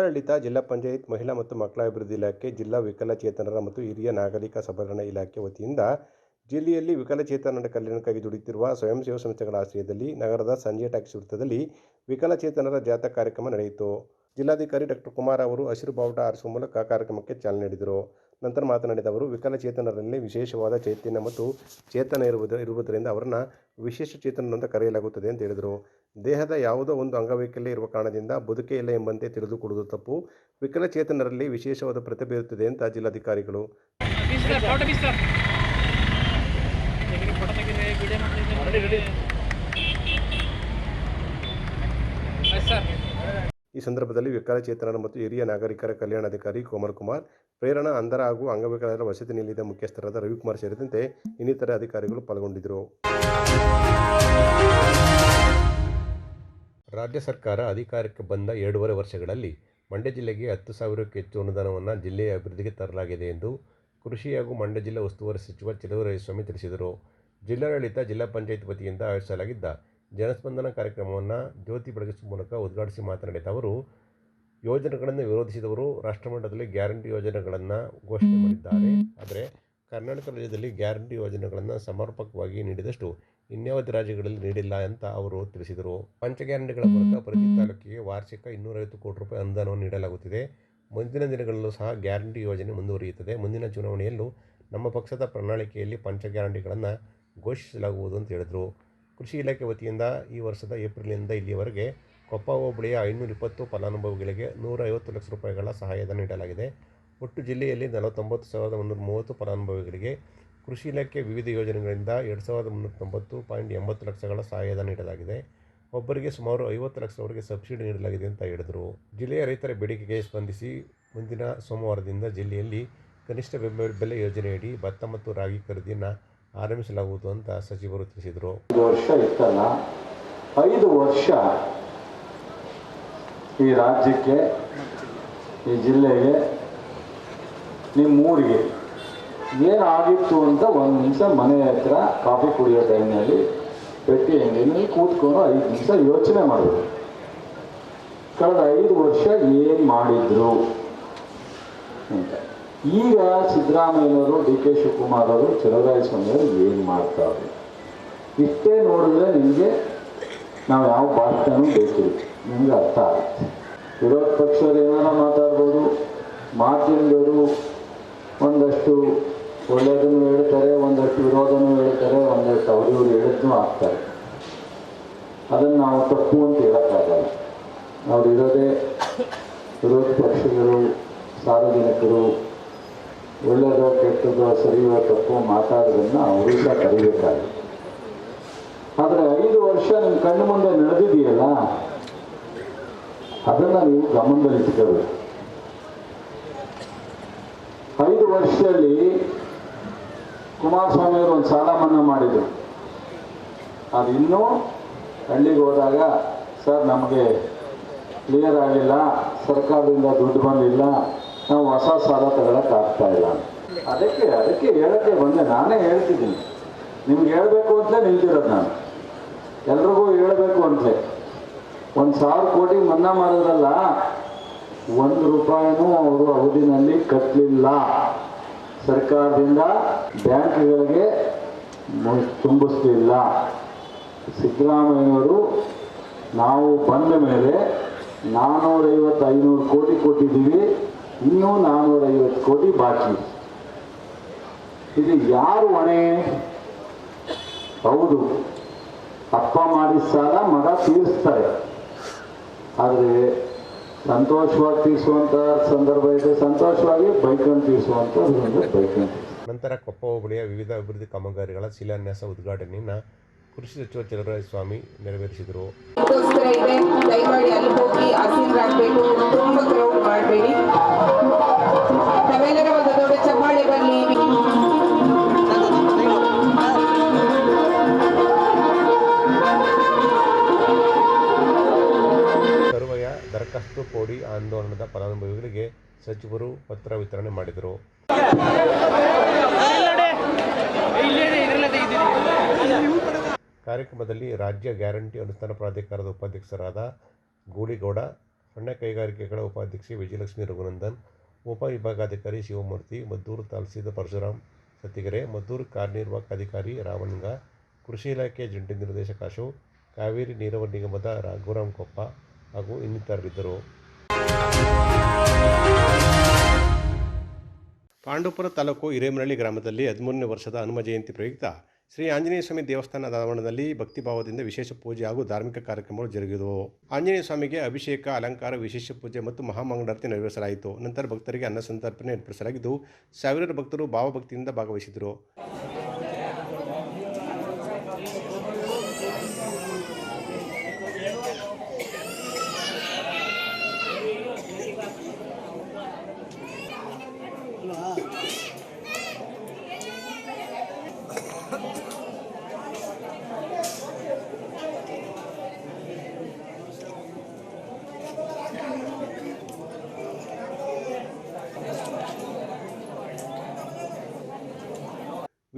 ಜಿಲ್ಲಾಡಳಿತ, ಜಿಲ್ಲಾ ಪಂಚಾಯತ್, ಮಹಿಳಾ ಮತ್ತು ಮಕ್ಕಳ ಅಭಿವೃದ್ಧಿ ಇಲಾಖೆ, ಜಿಲ್ಲಾ ವಿಕಲಚೇತನರ ಮತ್ತು ಹಿರಿಯ ನಾಗರಿಕ ಸಬಲೀಕರಣ ಇಲಾಖೆ ವತಿಯಿಂದ ಜಿಲ್ಲೆಯಲ್ಲಿ ವಿಕಲಚೇತನರ ಕಲ್ಯಾಣಕ್ಕಾಗಿ ದುಡಿಯುತ್ತಿರುವ ಸ್ವಯಂ ಸೇವಾ ಸಂಸ್ಥೆಗಳ ಆಶ್ರಯದಲ್ಲಿ ನಗರದ ಸಂಜೆ ಟ್ಯಾಕ್ಸಿ ವೃತ್ತದಲ್ಲಿ ವಿಕಲಚೇತನರ ಜಾಥಾ ಕಾರ್ಯಕ್ರಮ ನಡೆಯಿತು. ಜಿಲ್ಲಾಧಿಕಾರಿ ಡಾಕ್ಟರ್ ಕುಮಾರ್ ಅವರು ಹಸಿರು ಬಾವುಟ ಆರಿಸುವ ಮೂಲಕ ಕಾರ್ಯಕ್ರಮಕ್ಕೆ ಚಾಲನೆ ನೀಡಿದರು. ನಂತರ ಮಾತನಾಡಿದ ಅವರು, ವಿಕಲಚೇತನರಲ್ಲಿ ವಿಶೇಷವಾದ ಚೈತನ್ಯ ಮತ್ತು ಚೇತನ ಇರುವುದು ಇರುವುದರಿಂದ ಅವರನ್ನು ವಿಶೇಷ ಚೇತನರು ಅಂತ ಕರೆಯಲಾಗುತ್ತದೆ ಅಂತ ಹೇಳಿದರು. ದೇಹದ ಯಾವುದೋ ಒಂದು ಅಂಗವೈಕಲ್ಯ ಇರುವ ಕಾರಣದಿಂದ ಬದುಕೇ ಇಲ್ಲ ಎಂಬಂತೆ ತಿಳಿದುಕೊಳ್ಳುವುದು ತಪ್ಪು. ವಿಕಲಚೇತನರಲ್ಲಿ ವಿಶೇಷವಾದ ಪ್ರತಿಭೆ ಇರುತ್ತದೆ ಅಂತ ಜಿಲ್ಲಾಧಿಕಾರಿಗಳು. ಈ ಸಂದರ್ಭದಲ್ಲಿ ವಿಕಲಚೇತನರ ಮತ್ತು ಹಿರಿಯ ನಾಗರಿಕರ ಕಲ್ಯಾಣಾಧಿಕಾರಿ ಕೋಮಲ್ ಕುಮಾರ್, ಪ್ರೇರಣಾ, ಅಂಧರ ಹಾಗೂ ಅಂಗವಿಕಲರ ವಸತಿ ನಿಲಯದ ಮುಖ್ಯಸ್ಥರಾದ ರವಿಕುಮಾರ್ ಸೇರಿದಂತೆ ಇನ್ನಿತರ ಅಧಿಕಾರಿಗಳು ಪಾಲ್ಗೊಂಡಿದ್ದರು. ರಾಜ್ಯ ಸರ್ಕಾರ ಅಧಿಕಾರಕ್ಕೆ ಬಂದ ಎರಡೂವರೆ ವರ್ಷಗಳಲ್ಲಿ ಮಂಡ್ಯ ಜಿಲ್ಲೆಗೆ ಹತ್ತು ಸಾವಿರಕ್ಕೂ ಹೆಚ್ಚು ಅನುದಾನವನ್ನು ಜಿಲ್ಲೆಯ ಅಭಿವೃದ್ಧಿಗೆ ತರಲಾಗಿದೆ ಎಂದು ಕೃಷಿ ಹಾಗೂ ಮಂಡ್ಯ ಜಿಲ್ಲಾ ಉಸ್ತುವಾರಿ ಸಚಿವ ಚಿಲುವರಾಯಸ್ವಾಮಿ ತಿಳಿಸಿದರು. ಜಿಲ್ಲಾಡಳಿತ ಜಿಲ್ಲಾ ಪಂಚಾಯತ್ ವತಿಯಿಂದ ಆಯೋಜಿಸಲಾಗಿದ್ದ ಜನಸ್ಪಂದನ ಕಾರ್ಯಕ್ರಮವನ್ನು ಜ್ಯೋತಿ ಬೆಳಗಿಸುವ ಮೂಲಕ ಉದ್ಘಾಟಿಸಿ ಮಾತನಾಡಿದ ಅವರು ಯೋಜನೆಗಳನ್ನು ವಿರೋಧಿಸಿದವರು ರಾಷ್ಟ್ರಮಟ್ಟದಲ್ಲಿ ಗ್ಯಾರಂಟಿ ಯೋಜನೆಗಳನ್ನು ಘೋಷಣೆ ಮಾಡಿದ್ದಾರೆ. ಆದರೆ ಕರ್ನಾಟಕ ರಾಜ್ಯದಲ್ಲಿ ಗ್ಯಾರಂಟಿ ಯೋಜನೆಗಳನ್ನು ಸಮರ್ಪಕವಾಗಿ ನೀಡಿದಷ್ಟು ಇನ್ಯಾವುದೇ ರಾಜ್ಯಗಳಲ್ಲಿ ನೀಡಿಲ್ಲ ಅಂತ ಅವರು ತಿಳಿಸಿದರು. ಪಂಚ ಗ್ಯಾರಂಟಿಗಳ ಮೂಲಕ ಪ್ರತಿ ತಾಲೂಕಿಗೆ ವಾರ್ಷಿಕ ಇನ್ನೂರೈವತ್ತು ಕೋಟಿ ರೂಪಾಯಿ ಅನುದಾನವನ್ನು ನೀಡಲಾಗುತ್ತಿದೆ. ಮುಂದಿನ ದಿನಗಳಲ್ಲೂ ಸಹ ಗ್ಯಾರಂಟಿ ಯೋಜನೆ ಮುಂದುವರಿಯುತ್ತದೆ. ಮುಂದಿನ ಚುನಾವಣೆಯಲ್ಲೂ ನಮ್ಮ ಪಕ್ಷದ ಪ್ರಣಾಳಿಕೆಯಲ್ಲಿ ಪಂಚ ಗ್ಯಾರಂಟಿಗಳನ್ನು ಘೋಷಿಸಲಾಗುವುದು ಅಂತ ಹೇಳಿದರು. ಕೃಷಿ ಇಲಾಖೆ ವತಿಯಿಂದ ಈ ವರ್ಷದ ಏಪ್ರಿಲ್ನಿಂದ ಇಲ್ಲಿಯವರೆಗೆ ಕೊಪ್ಪ ಹೋಬಳಿಯ ಐನೂರ ಇಪ್ಪತ್ತು ಫಲಾನುಭವಿಗಳಿಗೆ ನೂರ ಐವತ್ತು ಲಕ್ಷ ರೂಪಾಯಿಗಳ ಸಹಾಯಧನ ನೀಡಲಾಗಿದೆ. ಒಟ್ಟು ಜಿಲ್ಲೆಯಲ್ಲಿ ನಲವತ್ತೊಂಬತ್ತು ಸಾವಿರದ ಮುನ್ನೂರ ಮೂವತ್ತು ಫಲಾನುಭವಿಗಳಿಗೆ ಕೃಷಿ ಇಲಾಖೆ ವಿವಿಧ ಯೋಜನೆಗಳಿಂದ ಎರಡು ಸಾವಿರದ ಮುನ್ನೂರ ತೊಂಬತ್ತು ಪಾಯಿಂಟ್ ಎಂಬತ್ತು ಲಕ್ಷಗಳ ಸಹಾಯಧನ ನೀಡಲಾಗಿದೆ. ಒಬ್ಬರಿಗೆ ಸುಮಾರು ಐವತ್ತು ಲಕ್ಷವರೆಗೆ ಸಬ್ಸಿಡಿ ನೀಡಲಾಗಿದೆ ಅಂತ ಹೇಳಿದರು. ಜಿಲ್ಲೆಯ ರೈತರ ಬೇಡಿಕೆಗೆ ಸ್ಪಂದಿಸಿ ಮುಂದಿನ ಸೋಮವಾರದಿಂದ ಜಿಲ್ಲೆಯಲ್ಲಿ ಕನಿಷ್ಠ ಬೆಂಬಲ ಬೆಲೆ ಯೋಜನೆಯಡಿ ಭತ್ತ ಮತ್ತು ರಾಗಿ ಖರೀದಿಯನ್ನು ಆರಂಭಿಸಲಾಗುವುದು ಅಂತ ಸಚಿವರು ತಿಳಿಸಿದರು. ವರ್ಷ ಇತ್ತಲ್ಲ, ಐದು ವರ್ಷ ಈ ರಾಜ್ಯಕ್ಕೆ, ಈ ಜಿಲ್ಲೆಗೆ ನಿಮ್ಮ ಊರಿಗೆ ಏನಾಗಿತ್ತು ಅಂತ ಒಂದು ನಿಮಿಷ ಮನೆ ಹತ್ರ ಕಾಫಿ ಕುಡಿಯೋ ಟೈಮ್ನಲ್ಲಿ ಪೆಟ್ಟಿ ಅಂಗಡಿನಲ್ಲಿ ಕೂತ್ಕೊಂಡು ಐದು ನಿಮಿಷ ಯೋಚನೆ ಮಾಡಿದ್ರು. ಕಳೆದ ಐದು ವರ್ಷ ಏನು ಮಾಡಿದ್ರು? ಅಂತ. ಈಗ ಸಿದ್ದರಾಮಯ್ಯನವರು ಡಿ ಕೆ ಶಿವಕುಮಾರ್ ಅವರು ಚಲುವರಾಯಸ್ವಾಮಿಯವರು ಏನು ಮಾಡ್ತಾರೆ? ಇಷ್ಟೇ ನೋಡಿದ್ರೆ ನಿಮಗೆ ನಾವು ಯಾವ ಭಾಷೆನೂ ಬೇಕಿಲ್ಲ. ನಿಮಗೆ ಅರ್ಥ ಆಗುತ್ತೆ. ವಿರೋಧ ಪಕ್ಷದವ್ರು ಏನಾರ ಮಾತಾಡ್ಬೋದು, ಮಾಧ್ಯಮದವರು ಒಂದಷ್ಟು ಒಳ್ಳೆಯದನ್ನು ಹೇಳ್ತಾರೆ, ಒಂದಷ್ಟು ವಿರೋಧನೂ ಹೇಳ್ತಾರೆ, ಒಂದಷ್ಟು ಅವರು ಹೇಳಿದ್ನೂ ಆಗ್ತಾರೆ ಅದನ್ನು ನಾವು ತಪ್ಪು ಅಂತ ಹೇಳೋಕ್ಕಾಗಲ್ಲ ಅವ್ರು ಇರೋದೇ ವಿರೋಧ ಪಕ್ಷಗಳು, ಸಾರ್ವಜನಿಕರು ಒಳ್ಳೆಯದೋ ಕೆಟ್ಟದೋ ಸರಿಯೋ ತಪ್ಪು ಮಾತಾಡೋದನ್ನು ಅವರು ಸಹ ಕರಿಬೇಕಾಗುತ್ತೆ ಆದರೆ ಐದು ವರ್ಷ ನಿಮ್ಮ ಕಣ್ಣು ಮುಂದೆ ನಡೆದಿದೆಯಲ್ಲ, ಅದನ್ನ ನೀವು ಗಮನದಲ್ಲಿ ಇಟ್ಕೋಬೇಕು ಐದು ವರ್ಷದಲ್ಲಿ ಕುಮಾರಸ್ವಾಮಿ ಅವರು ಒಂದು ಸಾಲ ಮನ್ನಾ ಮಾಡಿದರು. ಅದು ಇನ್ನೂ ಹಳ್ಳಿಗೆ ಹೋದಾಗ, ಸರ್, ನಮಗೆ ಕ್ಲಿಯರ್ ಆಗಿಲ್ಲ, ಸರ್ಕಾರದಿಂದ ದುಡ್ಡು ಬಂದಿಲ್ಲ, ನಾವು ಹೊಸ ಸಾಲ ತಗೊಳಕ್ಕೆ ಆಗ್ತಾ ಇಲ್ಲ ಅದಕ್ಕೆ ಅದಕ್ಕೆ ಹೇಳಕ್ಕೆ ಬಂದೆ. ನಾನೇ ಹೇಳ್ತಿದ್ದೀನಿ. ನಿಮ್ಗೆ ಹೇಳಬೇಕು ಅಂತಲೇ ನಿಲ್ತಿರೋದು ನಾನು. ಎಲ್ರಿಗೂ ಹೇಳಬೇಕು ಅಂತಲೇ. ಒಂದು ಸಾವಿರ ಕೋಟಿ ಮನ್ನಾ ಮಾಡಿದ್ರಲ್ಲ, ಒಂದು ರೂಪಾಯಿನೂ ಅವರು ಅವಧಿನಲ್ಲಿ ಕಟ್ಟಲಿಲ್ಲ ಸರ್ಕಾರದಿಂದ ಬ್ಯಾಂಕ್ಗಳಿಗೆ ತುಂಬಿಸ್ತಿಲ್ಲ ಸಿದ್ದರಾಮಯ್ಯನವರು ನಾವು ಬಂದ ಮೇಲೆ ನಾನ್ನೂರೈವತ್ತು ಐನೂರು ಕೋಟಿ ಕೊಟ್ಟಿದ್ದೀವಿ, ಇನ್ನೂ ನಾನ್ನೂರೈವತ್ತು ಕೋಟಿ ಬಾಕಿ. ಇದು ಯಾರು ಹೊಣೆ? ಹೌದು, ಅಪ್ಪ ಮಾಡಿದ ಸಾಲ ಮಗ ತೀರಿಸ್ತಾರೆ. ಆದರೆ ಸಂತೋಷವಾಗಿ ತೀರಿಸುವಂಥ ಸಂದರ್ಭ ಇದೆ, ಸಂತೋಷವಾಗಿ ಬೈಕನ್ನು ತೀರಿಸುವಂಥ ಬೈಕನ್ನು ನಂತರ ಕೊಪ್ಪ ಹೋಬಳಿಯ ವಿವಿಧ ಅಭಿವೃದ್ಧಿ ಕಾಮಗಾರಿಗಳ ಶಿಲಾನ್ಯಾಸ ಉದ್ಘಾಟನೆಯನ್ನು ಕೃಷಿ ಸಚಿವ ನೆರವೇರಿಸಿದರು. ಚಪ್ಪಾಳೆ ಬರಲಿ ತರುವಾಯ ದರಖಾಸ್ತು ಕೋಡಿ ಆಂದೋಲನದ ಫಲಾನುಭವಿಗಳಿಗೆ ಸಚಿವರು ಪತ್ರ ವಿತರಣೆ ಮಾಡಿದರು. ಕಾರ್ಯಕ್ರಮದಲ್ಲಿ ರಾಜ್ಯ ಗ್ಯಾರಂಟಿ ಅನುಷ್ಠಾನ ಪ್ರಾಧಿಕಾರದ ಉಪಾಧ್ಯಕ್ಷರಾದ ಗೂಳಿಗೌಡ, ಸಣ್ಣ ಕೈಗಾರಿಕೆಗಳ ಉಪಾಧ್ಯಕ್ಷೆ ವಿಜಯಲಕ್ಷ್ಮಿ ರಘುನಂದನ್ ಉಪವಿಭಾಗಾಧಿಕಾರಿ ಶಿವಮೂರ್ತಿ, ಮದ್ದೂರು ತಹಸೀಲ್ದಾರ್ ಪರಶುರಾಮ್ ಸತ್ತಿಗೆರೆ, ಮದ್ದೂರು ಕಾರ್ಯನಿರ್ವಾಹಕ ಅಧಿಕಾರಿ ರಾಮಲಿಂಗ ಕೃಷಿ ಇಲಾಖೆ ಜಂಟಿ ನಿರ್ದೇಶಕ ಅಶೋಕ್, ಕಾವೇರಿ ನೀರಾವರಿ ನಿಗಮದ ರಘುರಾಮ್ ಕೊಪ್ಪ ಹಾಗೂ ಇನ್ನಿತರರಿದ್ದರು. ಪಾಂಡುಪುರ ತಾಲೂಕು ಹಿರೇಮರಳ್ಳಿ ಗ್ರಾಮದಲ್ಲಿ ಹದಿಮೂರನೇ ವರ್ಷದ ಹನುಮ ಜಯಂತಿ ಪ್ರಯುಕ್ತ ಶ್ರೀ ಆಂಜನೇಯ ಸ್ವಾಮಿ ದೇವಸ್ಥಾನದ ಆವರಣದಲ್ಲಿ ಭಕ್ತಿಭಾವದಿಂದ ವಿಶೇಷ ಪೂಜೆ ಹಾಗೂ ಧಾರ್ಮಿಕ ಕಾರ್ಯಕ್ರಮಗಳು ಜರುಗಿದವು. ಆಂಜನೇಯ ಸ್ವಾಮಿಗೆ ಅಭಿಷೇಕ, ಅಲಂಕಾರ, ವಿಶೇಷ ಪೂಜೆ ಮತ್ತು ಮಹಾಮಂಗಳಾರತಿ ನೆರವೇರಿಸಲಾಯಿತು. ನಂತರ ಭಕ್ತರಿಗೆ ಅನ್ನ ಸಂತರ್ಪಣೆ ಏರ್ಪಡಿಸಲಾಗಿದ್ದು, ಸಾವಿರಾರು ಭಕ್ತರು ಭಾವಭಕ್ತಿಯಿಂದ ಭಾಗವಹಿಸಿದರು.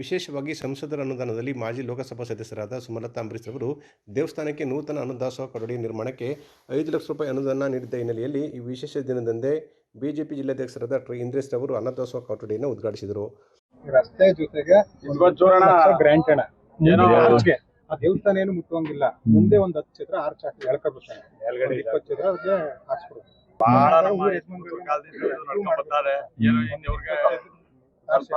ವಿಶೇಷವಾಗಿ ಸಂಸದರ ಅನುದಾನದಲ್ಲಿ ಮಾಜಿ ಲೋಕಸಭಾ ಸದಸ್ಯರಾದ ಸುಮಲತಾ ಅಂಬರೀಶ್ ಅವರು ದೇವಸ್ಥಾನಕ್ಕೆ ನೂತನ ಅನ್ನದಾಸೋಹ ಕೊಠಡಿ ನಿರ್ಮಾಣಕ್ಕೆ ಐದು ಲಕ್ಷ ರೂಪಾಯಿ ಅನುದಾನ ನೀಡಿದ್ದ ಹಿನ್ನೆಲೆಯಲ್ಲಿ ಈ ವಿಶೇಷ ದಿನದಂದೇ ಬಿಜೆಪಿ ಜಿಲ್ಲಾಧ್ಯಕ್ಷರಾದ ಡಾಕ್ಟರ್ ಇಂದ್ರೇಶ್ ಅವರು ಅನ್ನದಾಸೋಹ ಕೊಠಡಿಯನ್ನು ಉದ್ಘಾಟಿಸಿದರು. ರಸ್ತೆ ಜೊತೆಗೆ ದೇವಸ್ಥಾನ ಏನು ಮುಟ್ಟುವಂಗಿಲ್ಲ. ಮುಂದೆ ಒಂದ್ ಹತ್ತು ಚಿತ್ರ ಆರ್ಚ್ ಹಾಕಿ ಎಳ್ಕೊಬಿಡ್ತಾನೆ ಇಪ್ಪತ್ತು ಅವ್ರಿಗೆ ಬಹಳ. ಏನೋ ಇವ್ರಿಗೆ ಸ್ವಲ್ಪ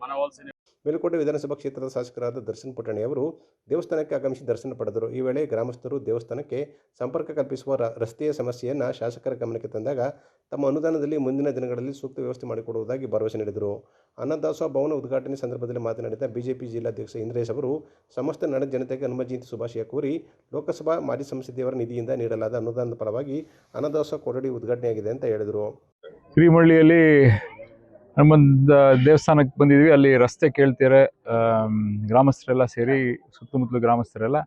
ಮನವೊಲಿಸಿ ಮೇಲುಕೋಟೆ ವಿಧಾನಸಭಾ ಕ್ಷೇತ್ರದ ಶಾಸಕರಾದ ದರ್ಶನ್ ಪುಟ್ಟಣಿ ಅವರು ದೇವಸ್ಥಾನಕ್ಕೆ ಆಗಮಿಸಿ ದರ್ಶನ ಪಡೆದರು. ಈ ವೇಳೆ ಗ್ರಾಮಸ್ಥರು ದೇವಸ್ಥಾನಕ್ಕೆ ಸಂಪರ್ಕ ಕಲ್ಪಿಸುವ ರಸ್ತೆಯ ಸಮಸ್ಯೆಯನ್ನು ಶಾಸಕರ ಗಮನಕ್ಕೆ ತಂದಾಗ ತಮ್ಮ ಅನುದಾನದಲ್ಲಿ ಮುಂದಿನ ದಿನಗಳಲ್ಲಿ ಸೂಕ್ತ ವ್ಯವಸ್ಥೆ ಮಾಡಿಕೊಡುವುದಾಗಿ ಭರವಸೆ ನೀಡಿದರು. ಅನ್ನದಾಸೋಹ ಭವನ ಉದ್ಘಾಟನೆ ಸಂದರ್ಭದಲ್ಲಿ ಮಾತನಾಡಿದ ಬಿಜೆಪಿ ಜಿಲ್ಲಾಧ್ಯಕ್ಷ ಇಂದ್ರೇಶ್ ಅವರು, ಸಮಸ್ತ ನಡೆದ ಜನತೆಗೆ ಹನುಮ ಜಯಂತಿ ಶುಭಾಶಯ ಕೋರಿ ಲೋಕಸಭಾ ಮಾಜಿ ಸಂಸದೆಯವರ ನಿಧಿಯಿಂದ ನೀಡಲಾದ ಅನುದಾನದ ಫಲವಾಗಿ ಅನ್ನದಾಸೋಹ ಕೊಠಡಿ ಉದ್ಘಾಟನೆಯಾಗಿದೆ ಅಂತ ಹೇಳಿದರು. ಶ್ರೀಮಳ್ಳಿಯಲ್ಲಿ ಹನುಮಂತ ದೇವಸ್ಥಾನಕ್ಕೆ ಬಂದಿದ್ವಿ ಅಲ್ಲಿ ರಸ್ತೆ ಕೇಳ್ತಾರೆ ಗ್ರಾಮಸ್ಥರೆಲ್ಲ ಸೇರಿ, ಸುತ್ತಮುತ್ತಲು ಗ್ರಾಮಸ್ಥರೆಲ್ಲ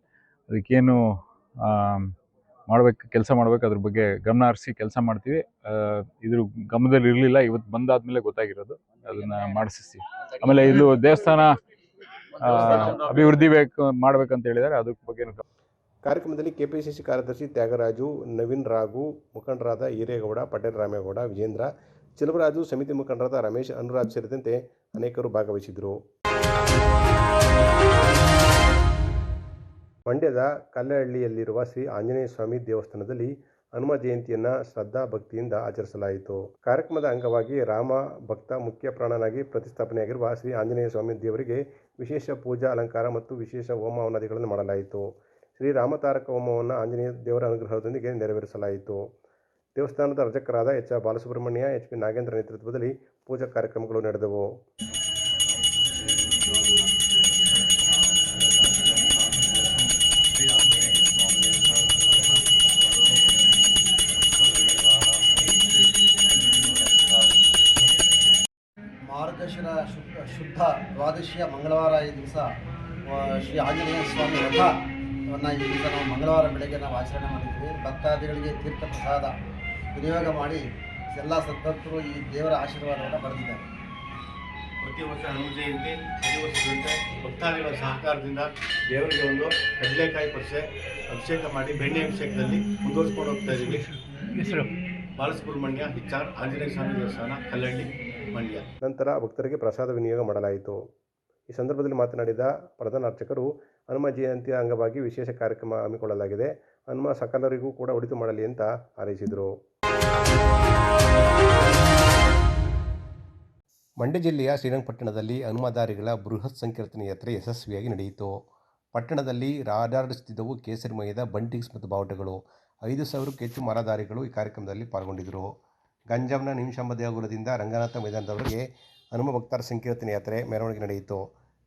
ಅದಕ್ಕೇನು ಮಾಡ್ಬೇಕು, ಕೆಲಸ ಮಾಡ್ಬೇಕು. ಅದ್ರ ಬಗ್ಗೆ ಗಮನ ಹರಿಸಿ ಕೆಲಸ ಮಾಡ್ತೀವಿ. ಇದ್ರ ಗಮನದಲ್ಲಿ ಇರಲಿಲ್ಲ. ಇವತ್ತು ಬಂದಾದ್ಮೇಲೆ ಗೊತ್ತಾಗಿರೋದು. ಅದನ್ನ ಮಾಡಿಸ್ತೀವಿ ಆಮೇಲೆ ಇದು ದೇವಸ್ಥಾನ ಅಭಿವೃದ್ಧಿ ಬೇಕು, ಮಾಡ್ಬೇಕಂತ ಹೇಳಿದ್ದಾರೆ ಅದ್ರ ಬಗ್ಗೆ ಕಾರ್ಯಕ್ರಮದಲ್ಲಿ ಕೆಪಿಸಿಸಿ ಕಾರ್ಯದರ್ಶಿ ತ್ಯಾಗರಾಜು, ನವೀನ್ ರಾಘು, ಮುಖಂಡರಾದ ಹಿರೇಗೌಡ, ಪಟೇಲ್ ರಾಮೇಗೌಡ, ವಿಜೇಂದ್ರ ಚೆಲುವರಾಜು ಸಮಿತಿ ಮುಖಂಡರಾದ ರಮೇಶ್ ಅನುರಾಜ್ ಸೇರಿದಂತೆ ಅನೇಕರು ಭಾಗವಹಿಸಿದರು ಮಂಡ್ಯದ ಕಲ್ಲಹಳ್ಳಿಯಲ್ಲಿರುವ ಶ್ರೀ ಆಂಜನೇಯ ಸ್ವಾಮಿ ದೇವಸ್ಥಾನದಲ್ಲಿ ಹನುಮ ಜಯಂತಿಯನ್ನು ಶ್ರದ್ಧಾ ಭಕ್ತಿಯಿಂದ ಆಚರಿಸಲಾಯಿತು. ಕಾರ್ಯಕ್ರಮದ ಅಂಗವಾಗಿ ರಾಮ ಭಕ್ತ ಮುಖ್ಯ ಪ್ರಾಣನಾಗಿ ಪ್ರತಿಷ್ಠಾಪನೆಯಾಗಿರುವ ಶ್ರೀ ಆಂಜನೇಯ ಸ್ವಾಮಿ ದೇವರಿಗೆ ವಿಶೇಷ ಪೂಜಾ ಅಲಂಕಾರ ಮತ್ತು ವಿಶೇಷ ಹೋಮ ಹವನಾದಿಗಳನ್ನು ಮಾಡಲಾಯಿತು. ಶ್ರೀ ರಾಮತಾರಕ ಹೋಮವನ್ನು ಆಂಜನೇಯ ದೇವರ ಅನುಗ್ರಹದೊಂದಿಗೆ ನೆರವೇರಿಸಲಾಯಿತು. ದೇವಸ್ಥಾನದ ಅರ್ಚಕರಾದ H R Balasubramanya, H P Nagendra ನೇತೃತ್ವದಲ್ಲಿ ಪೂಜಾ ಕಾರ್ಯಕ್ರಮಗಳು ನಡೆದವು. ಮಾರ್ಗಶಿರ ಶುದ್ಧ ದ್ವಾದಶಿಯ ಮಂಗಳವಾರ ಈ ದಿವಸ ಶ್ರೀ ಆಂಜನೇಯ ಸ್ವಾಮಿ ಹಬ್ಬವನ್ನು ಈ ದಿವಸ ನಾವು ಮಂಗಳವಾರ ಬೆಳಗ್ಗೆ ನಾವು ಆಚರಣೆ ಮಾಡಿದ್ವಿ. ಭಕ್ತಾದಿಗಳಿಗೆ ತೀರ್ಥ ಪ್ರಸಾದ ವಿನಿಯೋಗ ಮಾಡಿ ಎಲ್ಲ ಸದ್ಭಕ್ತರು ಈ ದೇವರ ಆಶೀರ್ವಾದವನ್ನು ಪಡೆದಿದ್ದಾರೆ. ಪ್ರತಿ ವರ್ಷ ಹನುಮ ಜಯಂತಿ ಪ್ರತಿ ವರ್ಷದಂತೆ ಭಕ್ತಾದಿಗಳ ಸಹಕಾರದಿಂದ ದೇವರಿಗೆ ಒಂದು ಕಡಲೆಕಾಯಿ ಪರ್ಸೆ ಅಭಿಷೇಕ ಮಾಡಿ ಬೆಣ್ಣೆ ಅಭಿಷೇಕದಲ್ಲಿ ಮುಂದುವರಿಸ್ಕೊಂಡು ಹೋಗ್ತಾ ಇದ್ದೀವಿ. ಬಾಲಸುಬ್ರಹ್ಮಣ್ಯ ಹಿಚ್ಚಾರ್ ಆಂಜನೇಯ ಸ್ವಾಮಿ ದೇವಸ್ಥಾನ ಕಲ್ಲಳ್ಳಿ ಮಂಡ್ಯ. ನಂತರ ಭಕ್ತರಿಗೆ ಪ್ರಸಾದ ವಿನಿಯೋಗ ಮಾಡಲಾಯಿತು. ಈ ಸಂದರ್ಭದಲ್ಲಿ ಮಾತನಾಡಿದ ಪ್ರಧಾನ ಅರ್ಚಕರು ಹನುಮ ಜಯಂತಿಯ ಅಂಗವಾಗಿ ವಿಶೇಷ ಕಾರ್ಯಕ್ರಮ ಹಮ್ಮಿಕೊಳ್ಳಲಾಗಿದೆ. ಹನುಮ ಸಕಲರಿಗೂ ಕೂಡ ಒಳಿತು ಮಾಡಲಿ ಅಂತ ಹಾರೈಸಿದರು. ಮಂಡ್ಯ ಜಿಲ್ಲೆಯ ಶ್ರೀರಂಗಪಟ್ಟಣದಲ್ಲಿ ಹನುಮದಾರಿಗಳ ಬೃಹತ್ ಸಂಕೀರ್ತನೆ ಯಾತ್ರೆ ಯಶಸ್ವಿಯಾಗಿ ನಡೆಯಿತು. ಪಟ್ಟಣದಲ್ಲಿ ರಾಡಾಡಿಸುತ್ತಿದ್ದವು ಕೇಸರಿಮಯದ ಬಂಟಿಂಗ್ಸ್ ಮತ್ತು ಬಾವುಟಗಳು, ಐದು ಸಾವಿರಕ್ಕೂ ಹೆಚ್ಚು ಮರದಾರಿಗಳು ಈ ಕಾರ್ಯಕ್ರಮದಲ್ಲಿ ಪಾಲ್ಗೊಂಡಿದ್ದರು. ಗಂಜಾಂನ ನಿಮಿಷಾಂಬ ದೇಗುಲದಿಂದ ರಂಗನಾಥ ಮೈದಾನದವರೆಗೆ ಹನುಮ ಭಕ್ತರ ಸಂಕೀರ್ತನೆ ಯಾತ್ರೆ ಮೆರವಣಿಗೆ ನಡೆಯಿತು.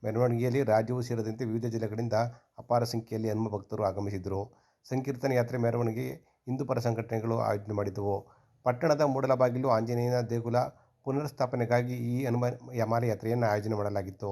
ಮೆರವಣಿಗೆಯಲ್ಲಿ ರಾಜ್ಯವು ಸೇರಿದಂತೆ ವಿವಿಧ ಜಿಲ್ಲೆಗಳಿಂದ ಅಪಾರ ಸಂಖ್ಯೆಯಲ್ಲಿ ಹನುಮ ಭಕ್ತರು ಆಗಮಿಸಿದರು ಸಂಕೀರ್ತನೆ ಯಾತ್ರೆ ಮೆರವಣಿಗೆ ಹಿಂದೂಪರ ಸಂಘಟನೆಗಳು ಆಯೋಜನೆ ಮಾಡಿದವು. ಪಟ್ಟಣದ ಮೂಡಲಬಾಗಿಲು ಆಂಜನೇಯನ ದೇಗುಲ ಪುನರ್ಸ್ಥಾಪನೆಗಾಗಿ ಈ ಹನುಮ ಯಮಾಲಯಾತ್ರೆಯನ್ನು ಆಯೋಜನೆ ಮಾಡಲಾಗಿತ್ತು.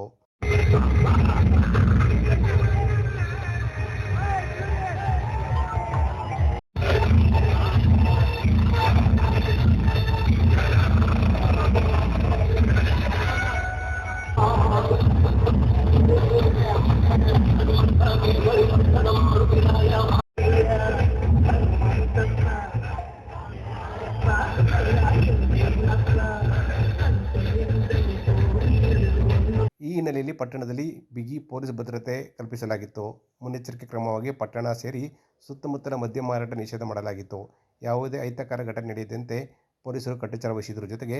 ಪೊಲೀಸ್ ಭದ್ರತೆ ಕಲ್ಪಿಸಲಾಗಿತ್ತು. ಮುನ್ನೆಚ್ಚರಿಕೆ ಕ್ರಮವಾಗಿ ಪಟ್ಟಣ ಸೇರಿ ಸುತ್ತಮುತ್ತಲ ಮದ್ಯ ಮಾರಾಟ ನಿಷೇಧ ಮಾಡಲಾಗಿತ್ತು. ಯಾವುದೇ ಅಹಿತಕರ ಘಟನೆ ನಡೆಯದಂತೆ ಪೊಲೀಸರು ಕಟ್ಟೆಚ್ಚರ ವಹಿಸಿದ್ರ ಜೊತೆಗೆ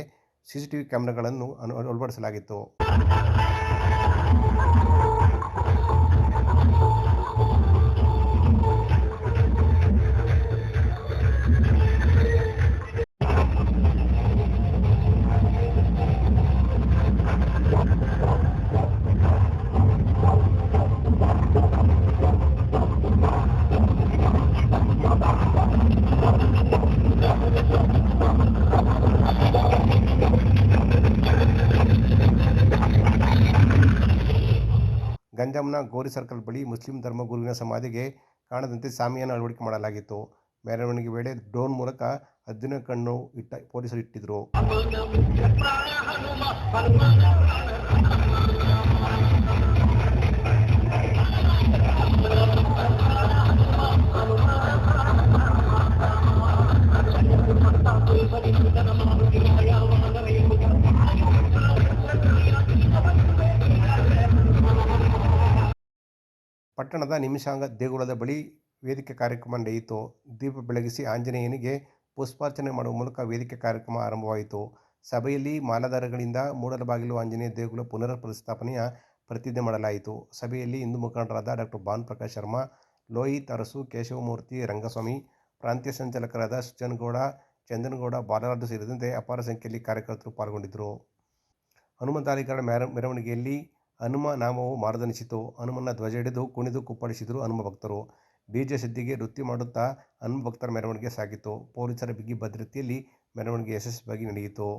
ಸಿಸಿಟಿವಿ ಕ್ಯಾಮೆರಾಗಳನ್ನು ಅನು ಅಳವಡಿಸಲಾಗಿತ್ತು. ಗಂಜಾಂನ ಗೋರಿ ಸರ್ಕಲ್ ಬಳಿ ಮುಸ್ಲಿಂ ಧರ್ಮಗುರುವಿನ ಸಮಾಧಿಗೆ ಕಾಣದಂತೆ ಸಾಮಿಯಾನ ಅಳವಡಿಕೆ ಮಾಡಲಾಗಿತ್ತು. ಮೆರವಣಿಗೆ ವೇಳೆ ಡ್ರೋನ್ ಮೂಲಕ ಹದ್ದಿನ ಕಣ್ಣು ಇಟ್ಟ ಪೊಲೀಸರು ಇಟ್ಟಿದ್ರು. ಪಟ್ಟಣದ ನಿಮಿಷಾಂಗ ದೇಗುಲದ ಬಳಿ ವೇದಿಕೆ ಕಾರ್ಯಕ್ರಮ ನಡೆಯಿತು. ದೀಪ ಬೆಳಗಿಸಿ ಆಂಜನೇಯನಿಗೆ ಪುಷ್ಪಾರ್ಚನೆ ಮಾಡುವ ಮೂಲಕ ವೇದಿಕೆ ಕಾರ್ಯಕ್ರಮ ಆರಂಭವಾಯಿತು. ಸಭೆಯಲ್ಲಿ ಮಾಲಾಧಾರಗಳಿಂದ ಮೂಡಲಬಾಗಿಲು ಆಂಜನೇಯ ದೇಗುಲ ಪುನರ್ ಪ್ರತಿಷ್ಠಾಪನೆಯ ಪ್ರತಿಜ್ಞೆ ಮಾಡಲಾಯಿತು. ಸಭೆಯಲ್ಲಿ ಹಿಂದೂ ಮುಖಂಡರಾದ ಡಾಕ್ಟರ್ ಭಾನ್ ಪ್ರಕಾಶ್ ಶರ್ಮಾ, ಲೋಹಿತ್ ಅರಸು, ಕೇಶವಮೂರ್ತಿ, ರಂಗಸ್ವಾಮಿ, ಪ್ರಾಂತ್ಯ ಸಂಚಾಲಕರಾದ ಸುಜನ್ಗೌಡ ಚಂದನಗೌಡ ಬಾಲರಾಜು ಸೇರಿದಂತೆ ಅಪಾರ ಸಂಖ್ಯೆಯಲ್ಲಿ ಕಾರ್ಯಕರ್ತರು ಪಾಲ್ಗೊಂಡಿದ್ದರು. ಹನುಮಂತಾಲಿಕರ ಮೆರ ಮೆರವಣಿಗೆಯಲ್ಲಿ ಹನುಮ ನಾಮವು ಮಾರ್ದನಿಸಿತು. ಹನುಮನ ಧ್ವಜ ಹಿಡಿದು ಕುಣಿದು ಕುಪ್ಪಳಿಸಿದರು ಹನುಮ ಭಕ್ತರು. ಬೀಜ ಸಿದ್ದಿಗೆ ನೃತ್ಯ ಮಾಡುತ್ತಾ ಹನುಮ ಭಕ್ತರ ಮೆರವಣಿಗೆ ಸಾಗಿತು. ಪೊಲೀಸರ ಬಿಗಿ ಭದ್ರತೆಯಲ್ಲಿ ಮೆರವಣಿಗೆ ಯಶಸ್ವಿಯಾಗಿ ನಡೆಯಿತು.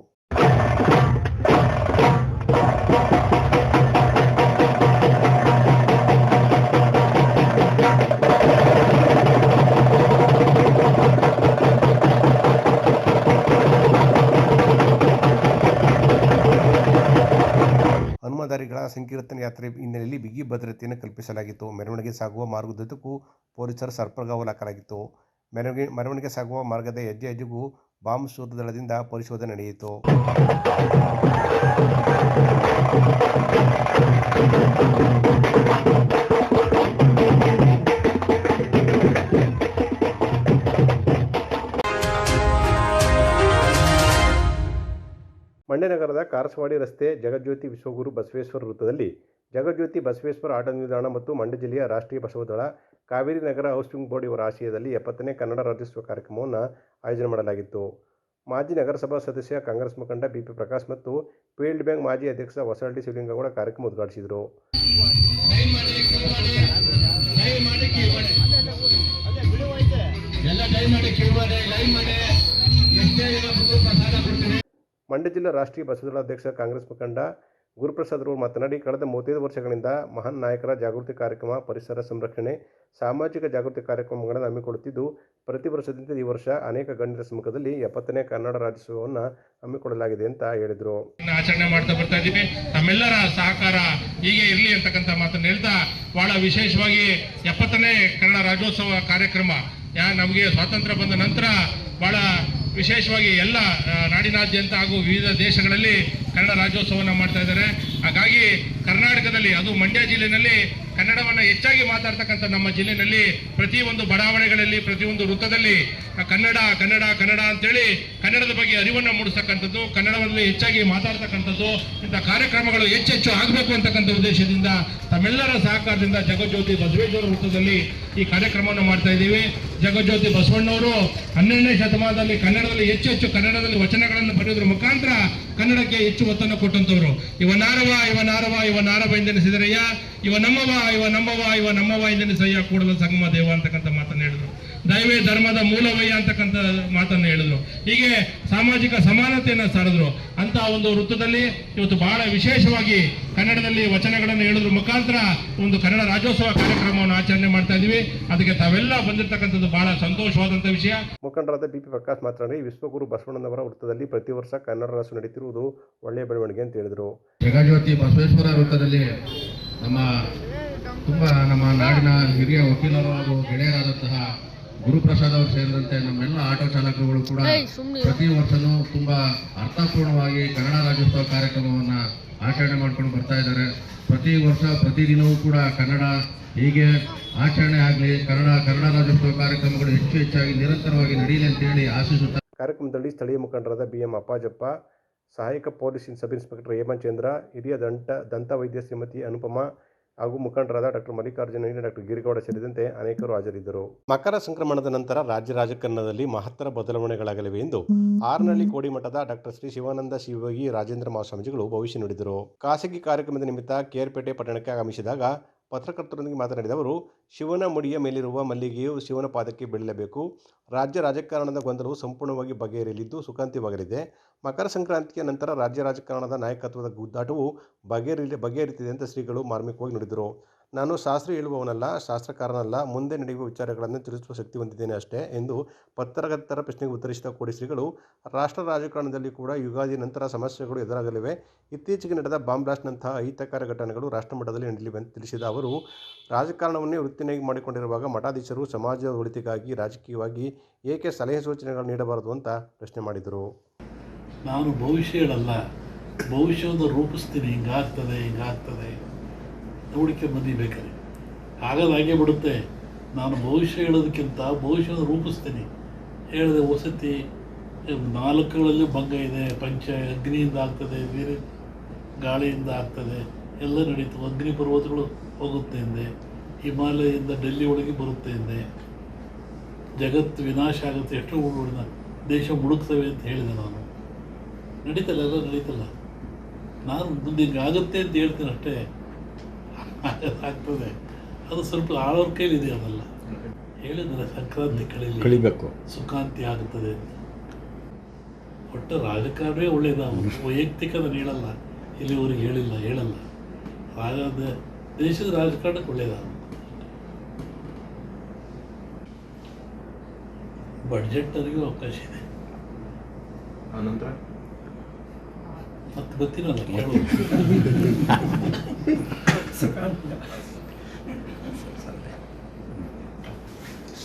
ಸಂಕೀರ್ತನ ಯಾತ್ರೆ ಹಿನ್ನೆಲೆಯಲ್ಲಿ ಬಿಗಿ ಭದ್ರತೆಯನ್ನು ಕಲ್ಪಿಸಲಾಗಿತ್ತು. ಮೆರವಣಿಗೆ ಸಾಗುವ ಮಾರ್ಗದುದ್ದಕ್ಕೂ ಪೊಲೀಸರು ಸರ್ಪಗಾವಲು ಹಾಕಲಾಗಿತ್ತು ಮೆರವಣಿಗೆ ಮೆರವಣಿಗೆ ಸಾಗುವ ಮಾರ್ಗದ ಹೆಜ್ಜೆ ಹೆಜ್ಜೆಗೂ ಬಾಂಬ್ ದಳದಿಂದ ಪರಿಶೋಧನೆ ನಡೆಯಿತು. ನಗರದ ಕಾರಸವಾಡಿ ರಸ್ತೆ ಜಗಜ್ಯೋತಿ ವಿಶ್ವಗುರು ಬಸವೇಶ್ವರ ವೃತ್ತದಲ್ಲಿ ಜಗಜ್ಯೋತಿ ಬಸವೇಶ್ವರ ಆಟ ನಿಲ್ದಾಣ ಮತ್ತು ಮಂಡ್ಯ ಜಿಲ್ಲೆಯ ರಾಷ್ಟ್ರೀಯ ಬಸವದಳ ಕಾವೇರಿ ನಗರ ಹೌಸಿಂಗ್ ಬೋರ್ಡ್ ಇವರ ಆಶಯದಲ್ಲಿ ಎಪ್ಪತ್ತನೇ ಕನ್ನಡ ರಾಜ್ಯೋತ್ಸವ ಕಾರ್ಯಕ್ರಮವನ್ನು ಆಯೋಜನೆ ಮಾಡಲಾಗಿತ್ತು. ಮಾಜಿ ನಗರಸಭಾ ಸದಸ್ಯ ಕಾಂಗ್ರೆಸ್ ಮುಖಂಡ ಬಿ ಪಿ ಪ್ರಕಾಶ್ ಮತ್ತು ಫೀಲ್ಡ್ ಬ್ಯಾಂಕ್ ಮಾಜಿ ಅಧ್ಯಕ್ಷ ಹೊಸಹಳ್ಳಿ ಶಿವಲಿಂಗೌಡ ಕಾರ್ಯಕ್ರಮ ಉದ್ಘಾಟಿಸಿದರು. ಮಂಡ್ಯ ಜಿಲ್ಲಾ ರಾಷ್ಟ್ರೀಯ ಬಸವದಳ ಅಧ್ಯಕ್ಷ, ಕಾಂಗ್ರೆಸ್ ಮುಖಂಡ ಗುರುಪ್ರಸಾದ್ ಅವರು ಮಾತನಾಡಿ, ಕಳೆದ ಮೂವತ್ತೈದು ವರ್ಷಗಳಿಂದ ಮಹಾನ್ ನಾಯಕರ ಜಾಗೃತಿ ಕಾರ್ಯಕ್ರಮ, ಪರಿಸರ ಸಂರಕ್ಷಣೆ, ಸಾಮಾಜಿಕ ಜಾಗೃತಿ ಕಾರ್ಯಕ್ರಮಗಳನ್ನು ಹಮ್ಮಿಕೊಳ್ಳುತ್ತಿದ್ದು, ಪ್ರತಿ ವರ್ಷದಿಂದ ಈ ವರ್ಷ ಅನೇಕ ಗಣ್ಯರ ಸಮ್ಮುಖದಲ್ಲಿ ಎಪ್ಪತ್ತನೇ ಕನ್ನಡ ರಾಜ್ಯೋತ್ಸವವನ್ನು ಹಮ್ಮಿಕೊಳ್ಳಲಾಗಿದೆ ಅಂತ ಹೇಳಿದರು. ಆಚರಣೆ ಮಾಡ್ತಾ ಬರ್ತಾ ಇದ್ದೀವಿ. ನಮ್ಮೆಲ್ಲರ ಸಹಕಾರ ಹೀಗೆ ಇರಲಿ ಅಂತಕ್ಕಂಥ ಮಾತನ್ನು ಹೇಳ್ತಾ, ಬಹಳ ವಿಶೇಷವಾಗಿ ಎಪ್ಪತ್ತನೇ ಕನ್ನಡ ರಾಜ್ಯೋತ್ಸವ ಕಾರ್ಯಕ್ರಮ, ಯಾ ನಮಗೆ ಸ್ವಾತಂತ್ರ್ಯ ಬಂದ ನಂತರ ಬಹಳ ವಿಶೇಷವಾಗಿ ಎಲ್ಲ ನಾಡಿನಾದ್ಯಂತ ಹಾಗೂ ವಿವಿಧ ದೇಶಗಳಲ್ಲಿ ಕನ್ನಡ ರಾಜ್ಯೋತ್ಸವವನ್ನು ಮಾಡ್ತಾ ಇದ್ದಾರೆ. ಹಾಗಾಗಿ ಕರ್ನಾಟಕದಲ್ಲಿ, ಅದು ಮಂಡ್ಯ ಜಿಲ್ಲೆಯಲ್ಲಿ ಕನ್ನಡವನ್ನು ಹೆಚ್ಚಾಗಿ ಮಾತಾಡ್ತಕ್ಕಂಥ ನಮ್ಮ ಜಿಲ್ಲೆಯಲ್ಲಿ ಪ್ರತಿಯೊಂದು ಬಡಾವಣೆಗಳಲ್ಲಿ ಪ್ರತಿಯೊಂದು ವೃತ್ತದಲ್ಲಿ ಕನ್ನಡ ಕನ್ನಡ ಕನ್ನಡ ಅಂತೇಳಿ ಕನ್ನಡದ ಬಗ್ಗೆ ಅರಿವನ್ನು ಮೂಡಿಸ್ತಕ್ಕಂಥದ್ದು ಕನ್ನಡದಲ್ಲಿ ಹೆಚ್ಚಾಗಿ ಮಾತಾಡ್ತಕ್ಕಂಥದ್ದು, ಇಂಥ ಕಾರ್ಯಕ್ರಮಗಳು ಹೆಚ್ಚೆಚ್ಚು ಆಗಬೇಕು ಅಂತಕ್ಕಂಥ ಉದ್ದೇಶದಿಂದ ತಮ್ಮೆಲ್ಲರ ಸಹಕಾರದಿಂದ ಜಗಜ್ಯೋತಿ ಬಸವೇಶ್ವರ ವೃತ್ತದಲ್ಲಿ ಈ ಕಾರ್ಯಕ್ರಮವನ್ನು ಮಾಡ್ತಾ ಇದ್ದೀವಿ. ಜಗಜ್ಯೋತಿ ಬಸವಣ್ಣವರು ಹನ್ನೆರಡನೇ ಶತಮಾನದಲ್ಲಿ ಕನ್ನಡದಲ್ಲಿ ಹೆಚ್ಚು ಹೆಚ್ಚು ಕನ್ನಡದಲ್ಲಿ ವಚನಗಳನ್ನು ಬರೆಯೋದ್ರ ಮುಖಾಂತರ ಕನ್ನಡಕ್ಕೆ ಹೆಚ್ಚು ಒತ್ತನ್ನು ಕೊಟ್ಟಂತವರು ಇವ ನಾರವ ಇವ ನಾರವ ಇವ ನಾರವ ಎಂದೆನಿಸಿದರಯ್ಯ ಇವ ನಮ್ಮವ ಇವ ನಮ್ಮವ ಇವ ನಮ್ಮವ ಎಂದೆನಿಸಯ್ಯ ಕೂಡಲ ಸಂಗಮ ದೇವ ಅಂತಕ್ಕಂಥ ಮಾತನ್ನು ಹೇಳಿದ್ರು. ದೈವೇ ಧರ್ಮದ ಮೂಲವಯ್ಯ ಅಂತಕ್ಕಂಥ ಮಾತನ್ನು ಹೇಳಿದ್ರು. ಹೀಗೆ ಸಾಮಾಜಿಕ ಸಮಾನತೆಯನ್ನು ಸಾರಿದ್ರು. ಅಂತ ಒಂದು ವೃತ್ತದಲ್ಲಿ ಇವತ್ತು ಬಹಳ ವಿಶೇಷವಾಗಿ ಕನ್ನಡದಲ್ಲಿ ವಚನಗಳನ್ನು ಹೇಳೋದ್ರ. ಮುಖಾಂತರ ಒಂದು ಕನ್ನಡ ರಾಜ್ಯೋತ್ಸವ ಕಾರ್ಯಕ್ರಮವನ್ನು ಆಚರಣೆ ಮಾಡ್ತಾ ಇದೀವಿ ಅದಕ್ಕೆ ತಾವೆಲ್ಲ ಬಂದಿರತಕ್ಕಂಥದ್ದು ಬಹಳ ಸಂತೋಷವಾದಂತ ವಿಷಯ. ಮುಖಂಡರಾದ ಬಿ ಪಿ ಪ್ರಕಾಶ್ ಮಾತನಾಡಿ ವಿಶ್ವಗುರು ಬಸವಣ್ಣನವರ ವೃತ್ತದಲ್ಲಿ ಪ್ರತಿ ವರ್ಷ ಕನ್ನಡ ರಾಸು ನಡೀತಿರುವುದು ಒಳ್ಳೆಯ ಬೆಳವಣಿಗೆ ಅಂತ ಹೇಳಿದರು. ಜಗಜ್ಯೋತಿ ಬಸವೇಶ್ವರ ವೃತ್ತದಲ್ಲಿ ನಮ್ಮ ತುಂಬ ನಮ್ಮ ನಾಡಿನ ಹಿರಿಯ ವಕೀಲರು ಹಾಗೂ ಗೆಳೆಯರಾದಂತಹ ಗುರುಪ್ರಸಾದ್ ಅವರು ಸೇರಿದಂತೆ ನಮ್ಮೆಲ್ಲ ಆಟೋ ಚಾಲಕರುಗಳು ಕೂಡ ಪ್ರತಿ ವರ್ಷನೂ ತುಂಬಾ ಅರ್ಥಪೂರ್ಣವಾಗಿ ಕನ್ನಡ ರಾಜ್ಯೋತ್ಸವ ಕಾರ್ಯಕ್ರಮವನ್ನ ಆಚರಣೆ ಮಾಡ್ಕೊಂಡು ಬರ್ತಾ ಇದ್ದಾರೆ. ಪ್ರತಿ ವರ್ಷ ಪ್ರತಿದಿನವೂ ಕೂಡ ಕನ್ನಡ ಹೀಗೆ ಆಚರಣೆ ಆಗಲಿ ಕನ್ನಡ ಕನ್ನಡ ರಾಜ್ಯೋತ್ಸವ ಕಾರ್ಯಕ್ರಮಗಳು ಹೆಚ್ಚು ಹೆಚ್ಚಾಗಿ ನಿರಂತರವಾಗಿ ನಡೆಯಲಿ ಅಂತ ಹೇಳಿ ಆಶಿಸುತ್ತಾ ಕಾರ್ಯಕ್ರಮದಲ್ಲಿ ಸ್ಥಳೀಯ ಮುಖಂಡರಾದ ಬಿ ಎಂ ಅಪ್ಪಾಜಪ್ಪ ಸಹಾಯಕ ಪೊಲೀಸ್ ಸಬ್ ಇನ್ಸ್ಪೆಕ್ಟರ್ ಹೇಮಚಂದ್ರ ಹಿರಿಯ ದಂತ ದಂತ ವೈದ್ಯ ಶ್ರೀಮತಿ ಅನುಪಮ ಹಾಗೂ ಮುಖಂಡರಾದ ಡಾಕ್ಟರ್ ಮಲ್ಲಿಕಾರ್ಜುನ ಡಾಕ್ಟರ್ ಗಿರಿಗೌಡ ಸೇರಿದಂತೆ ಅನೇಕರು ಹಾಜರಿದ್ದರು. ಮಕರ ಸಂಕ್ರಮಣದ ನಂತರ ರಾಜ್ಯ ರಾಜಕಾರಣದಲ್ಲಿ ಮಹತ್ತರ ಬದಲಾವಣೆಗಳಾಗಲಿವೆ ಎಂದು ಆರ್ನಳ್ಳಿ ಕೋಡಿಮಠದ ಡಾಕ್ಟರ್ ಶ್ರೀ ಶಿವಾನಂದ ಶಿವಯೋಗಿ ರಾಜೇಂದ್ರ ಮಹಾಸ್ವಾಮಿಗಳು ಭವಿಷ್ಯ ನುಡಿದರು. ಖಾಸಗಿ ಕಾರ್ಯಕ್ರಮದ ನಿಮಿತ್ತ ಕೇರ್ಪೇಟೆ ಪಟ್ಟಣಕ್ಕೆ ಆಗಮಿಸಿದಾಗ ಪತ್ರಕರ್ತರೊಂದಿಗೆ ಮಾತನಾಡಿದ ಅವರು, ಶಿವನ ಮುಡಿಯ ಮೇಲಿರುವ ಮಲ್ಲಿಗೆಯು ಶಿವನ ಪಾದಕ್ಕೆ ಬೆಳೆಯಬೇಕು ರಾಜ್ಯ ರಾಜಕಾರಣದ ಗೊಂದಲವು ಸಂಪೂರ್ಣವಾಗಿ ಬಗೆಹರಿಯಲಿದ್ದು ಸುಖಾಂತ್ಯವಾಗಲಿದೆ. ಮಕರ ಸಂಕ್ರಾಂತಿಯ ನಂತರ ರಾಜ್ಯ ರಾಜಕಾರಣದ ನಾಯಕತ್ವದ ಗುದ್ದಾಟವು ಬಗೆಹರಿ ಬಗೆಹರಿತಿದೆ ಅಂತ ಶ್ರೀಗಳು ಮಾರ್ಮಿಕವಾಗಿ ನುಡಿದರು. ನಾನು ಶಾಸ್ತ್ರ ಹೇಳುವವನಲ್ಲ, ಶಾಸ್ತ್ರಕಾರನಲ್ಲ, ಮುಂದೆ ನಡೆಯುವ ವಿಚಾರಗಳನ್ನು ತಿಳಿಸುವ ಶಕ್ತಿ ಹೊಂದಿದ್ದೇನೆ ಅಷ್ಟೇ ಎಂದು ಪತ್ರಕರ್ತರ ಪ್ರಶ್ನೆಗೆ ಉತ್ತರಿಸಿದ ಕೋಡಿ ಶ್ರೀಗಳು, ರಾಷ್ಟ್ರ ರಾಜಕಾರಣದಲ್ಲಿ ಕೂಡ ಯುಗಾದಿ ನಂತರ ಸಮಸ್ಯೆಗಳು ಎದುರಾಗಲಿವೆ. ಇತ್ತೀಚೆಗೆ ನಡೆದ ಬಾಂಬ್ ಬ್ಲಾಸ್ಟ್ನಂತಹ ಅಹಿತಕರ ಘಟನೆಗಳು ರಾಷ್ಟ್ರಮಟ್ಟದಲ್ಲಿ ನಡೆಯಲಿವೆ ಅಂತ ತಿಳಿಸಿದ ಅವರು, ರಾಜಕಾರಣವನ್ನೇ ವೃತ್ತಿನಾಗಿ ಮಾಡಿಕೊಂಡಿರುವಾಗ ಮಠಾಧೀಶರು ಸಮಾಜದ ಒಳಿತಿಗಾಗಿ, ರಾಜಕೀಯವಾಗಿ ಏಕೆ ಸಲಹೆ ಸೂಚನೆಗಳನ್ನು ನೀಡಬಾರದು ಅಂತ ಪ್ರಶ್ನೆ ಮಾಡಿದರು. ನಾನು ಭವಿಷ್ಯ ಹೇಳಲ್ಲ. ಭವಿಷ್ಯವನ್ನು ರೂಪಿಸ್ತೀನಿ. ಹಿಂಗಾಗ್ತದೆ ಹಿಂಗಾಗ್ತದೆ. ನೋಡಿಕೆ ಮಂದಿ ಬೇಕಾರೆ ಹಾಗಾದ ಹಾಗೆ ಬಿಡುತ್ತೆ. ನಾನು ಭವಿಷ್ಯ ಹೇಳೋದಕ್ಕಿಂತ ಭವಿಷ್ಯವನ್ನು ರೂಪಿಸ್ತೀನಿ. ಹೇಳಿದೆ, ವಸತಿ ನಾಲ್ಕುಗಳಲ್ಲಿ ಭಂಗ ಇದೆ. ಪಂಚ, ಅಗ್ನಿಯಿಂದ ಆಗ್ತದೆ, ಬೇರೆ ಗಾಳಿಯಿಂದ ಆಗ್ತದೆ. ಎಲ್ಲ ನಡೀತು. ಅಗ್ನಿ ಪರ್ವತಗಳು ಹೋಗುತ್ತೆ ಎಂದೆ. ಹಿಮಾಲಯದಿಂದ ಡೆಲ್ಲಿ ಒಳಗೆ ಬರುತ್ತೆ ಎಂದೆ. ಜಗತ್ತು ವಿನಾಶ ಆಗುತ್ತೆ. ಎಷ್ಟೋ ದೇಶ ಮುಡುಕ್ತವೆ ಅಂತ ಹೇಳಿದೆ ನಾನು. ನಡೀತಲ್ಲ ಎಲ್ಲ ನಡೀತಲ್ಲ. ನಾನು ಮುಂದೆ ಆಗುತ್ತೆ ಅಂತ ಹೇಳ್ತೀನಿ ಅಷ್ಟೇ. ಆಗ್ತದೆ. ಅದು ಸ್ವಲ್ಪ ಆಳೋರ್ ಕೈಲಿದೆ ಅದಲ್ಲ. ಹೇಳಿದ್ರೆ ಸಂಕ್ರಾಂತಿ ಕಳೀಲಿ. ಕಳಿಬೇಕು. ಸುಖಾಂತಿ ಆಗುತ್ತದೆ ಅಂತ ಒಟ್ಟು ರಾಜಕಾರಣವೇ ಒಳ್ಳೆಯದ ವೈಯಕ್ತಿಕ ನಾನು ಹೇಳಲ್ಲ. ಇಲ್ಲಿವರೆಗೆ ಹೇಳಿಲ್ಲ ಹೇಳಲ್ಲ. ರಾಜ ದೇಶದ ರಾಜಕಾರಣಕ್ಕೆ ಒಳ್ಳೆಯದ ಬಡ್ಜೆಟ್ನವರಿಗೂ ಅವಕಾಶ ಇದೆ. ಆನಂತರ ಮತ್ತೆ ಗೊತ್ತಿರಲ್ಲ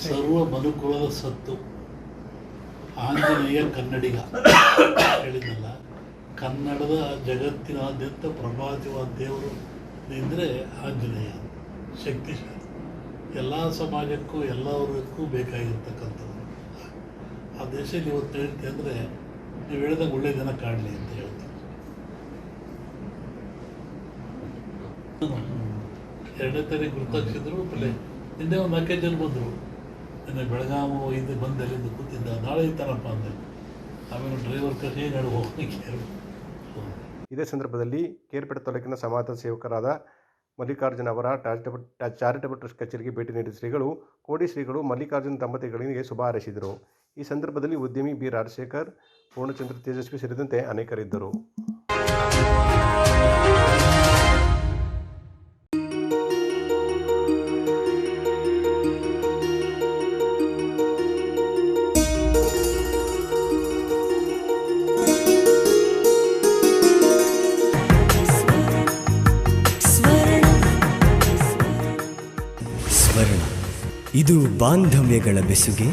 ಸರ್ವ ಮನುಕುಲದ ಸತ್ತು. ಆಂಜನೇಯ ಕನ್ನಡಿಗ. ಹೇಳಿದ್ನಲ್ಲ ಕನ್ನಡದ ಜಗತ್ತಿನಾದ್ಯಂತ ಪ್ರಭಾವಿತವಾದ ದೇವರು ಎಂದರೆ ಆಂಜನೇಯ. ಶಕ್ತಿಶಾಲಿ. ಎಲ್ಲ ಸಮಾಜಕ್ಕೂ ಎಲ್ಲ ವರ್ಗಕ್ಕೂ ಬೇಕಾಗಿರ್ತಕ್ಕಂಥದ್ದು ಆ ದೇಶದಲ್ಲಿ ಇವತ್ತು ಹೇಳ್ತೀನಿ ಅಂದರೆ ನೀವು ಹೇಳಿದಾಗ ಒಳ್ಳೆಯ ದಿನ ಕಾಣಲಿ ಅಂತ ಹೇಳ್ತೀನಿ. ಎರಡನೇ ತಾರೀಕು ಗುರುತಾಕ್ಷಿದ್ರು ಆಮೇಲೆ ನಿನ್ನೆ ಒಂದು ನಾಲ್ಕೈದು ಜನ ಬಂದರು. ನಿನ್ನೆ ಬೆಳಗಾವಿ ಇದು ಬಂದು ಅಲ್ಲಿಂದ ಕೂತಿದ್ದ. ನಾಳೆ ಇರ್ತಾರಪ್ಪ ಅಂದೆ. ಆಮೇಲೆ ಡ್ರೈವರ್ ಕಸಿ ನಡು ಹೋಗಲಿಕ್ಕೆ ಇದೇ ಸಂದರ್ಭದಲ್ಲಿ ಕೇರ್ಪೇಟೆ ತಾಲೂಕಿನ ಸಮಾಜ ಸೇವಕರಾದ ಮಲ್ಲಿಕಾರ್ಜುನ ಅವರ ಚಾರಿಟಬಲ್ ಚಾರಿಟಬಲ್ ಟ್ರಸ್ಟ್ ಕಚೇರಿಗೆ ಭೇಟಿ ನೀಡಿದ ಶ್ರೀಗಳು, ಕೋಡಿ ಶ್ರೀಗಳು ಮಲ್ಲಿಕಾರ್ಜುನ ದಂಪತಿಗಳಿಗೆ ಶುಭ ಹಾರೈಸಿದರು. ಈ ಸಂದರ್ಭದಲ್ಲಿ ಉದ್ಯಮಿ ಬಿ ರಾಜಶೇಖರ್, ಪೂರ್ಣಚಂದ್ರ ತೇಜಸ್ವಿ ಸೇರಿದಂತೆ ಅನೇಕರಿದ್ದರು. ಬಾಂಧವ್ಯಗಳ ಬೆಸುಗೆ